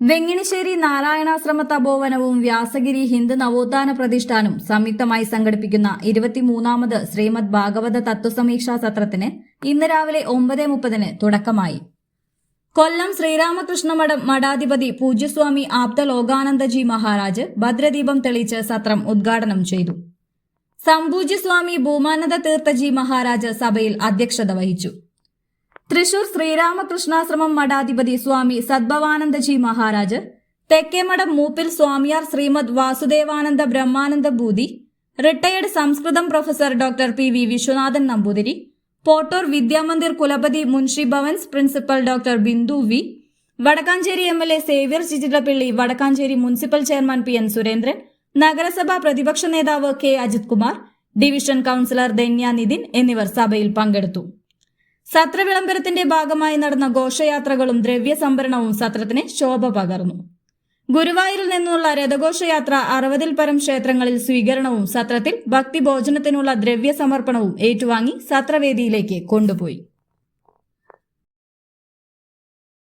വെങ്ങിണിശ്ശേരി നാരായണാശ്രമ തപോവനവും വ്യാസഗിരി ഹിന്ദു നവോത്ഥാന പ്രതിഷ്ഠാനും സംയുക്തമായി സംഘടിപ്പിക്കുന്ന ഇരുപത്തിമൂന്നാമത് ശ്രീമദ് ഭാഗവത തത്വസമീക്ഷാ സത്രത്തിന് ഇന്ന് രാവിലെ ഒമ്പത് മുപ്പതിന് തുടക്കമായി. കൊല്ലം ശ്രീരാമകൃഷ്ണ മഠം മഠാധിപതി പൂജ്യസ്വാമി ആപ്ത ലോകാനന്ദജി മഹാരാജ് ഭദ്രദീപം തെളിയിച്ച് സത്രം ഉദ്ഘാടനം ചെയ്തു. സംപൂജ്യസ്വാമി ഭൂമാനന്ദ തീർത്ഥജി മഹാരാജ് സഭയിൽ അധ്യക്ഷത വഹിച്ചു. തൃശൂർ ശ്രീരാമകൃഷ്ണാശ്രമം മഠാധിപതി സ്വാമി സദ്ഭവാനന്ദജി മഹാരാജ് തെക്കേമഠം മൂപ്പിൽ സ്വാമിയാർ Srimad Vasudevananda Brahmananda ഭൂതി retired Sanskrit professor doctor P V Viswanathan Namboothiri Pottoor Vidyamandir കുലപതി Munshi Bhavans principal doctor Bindu V Vadakkanchery M L A Xavier Chittilappilly Vadakkanchery municipal chairman P N Surendran നഗരസഭാ പ്രതിപക്ഷ നേതാവ് K Ajith Kumar division councillor Dhanya Nithin എന്നിവർ സഭയിൽ പങ്കെടുത്തു. സത്രവിളംബരത്തിന്റെ ഭാഗമായി നടന്ന ഘോഷയാത്രകളും ദ്രവ്യ സംഭരണവും സത്രത്തിന് ശോഭ പകർന്നു. ഗുരുവായൂരിൽ നിന്നുള്ള രഥഘോഷയാത്ര അറുപതിൽ പരം ക്ഷേത്രങ്ങളിൽ സ്വീകരണവും സത്രത്തിൽ ഭക്തിഭോജനത്തിനുള്ള ദ്രവ്യ സമർപ്പണവും ഏറ്റുവാങ്ങി സത്രവേദിയിലേക്ക് കൊണ്ടുപോയി.